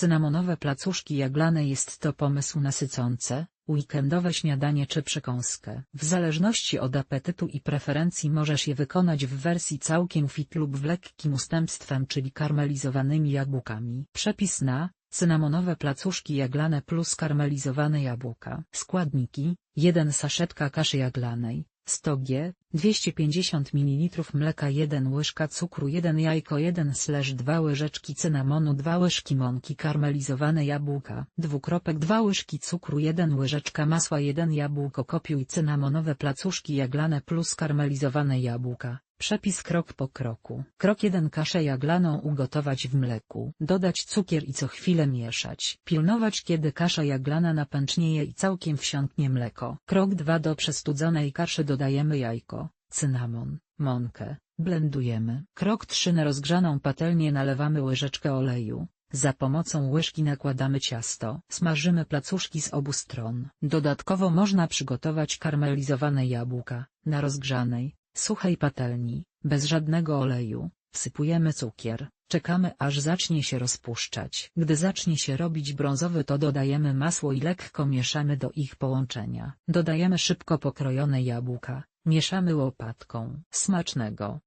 Cynamonowe placuszki jaglane jest to pomysł nasycące, weekendowe śniadanie czy przekąskę. W zależności od apetytu i preferencji możesz je wykonać w wersji całkiem fit lub w lekkim ustępstwem czyli karmelizowanymi jabłkami. Przepis na Cynamonowe placuszki jaglane plus karmelizowane jabłka. Składniki 1 saszetka kaszy jaglanej, 100 g, 250 ml mleka 1 łyżka cukru 1 jajko 1 2 łyżeczki cynamonu 2 łyżki mąki karmelizowane jabłka 2 łyżki cukru 1 łyżeczka masła 1 jabłko kopiuj cynamonowe placuszki jaglane plus karmelizowane jabłka. Przepis krok po kroku. Krok 1 Kaszę jaglaną ugotować w mleku. Dodać cukier i co chwilę mieszać. Pilnować kiedy kasza jaglana napęcznieje i całkiem wsiąknie mleko. Krok 2 Do przestudzonej kaszy dodajemy jajko, cynamon, mąkę, blendujemy. Krok 3 Na rozgrzaną patelnię nalewamy łyżeczkę oleju. Za pomocą łyżki nakładamy ciasto. Smażymy placuszki z obu stron. Dodatkowo można przygotować karmelizowane jabłka, na rozgrzanej, suchej patelni, bez żadnego oleju, wsypujemy cukier, czekamy aż zacznie się rozpuszczać. Gdy zacznie się robić brązowy to dodajemy masło i lekko mieszamy do ich połączenia. Dodajemy szybko pokrojone jabłka, mieszamy łopatką. Smacznego!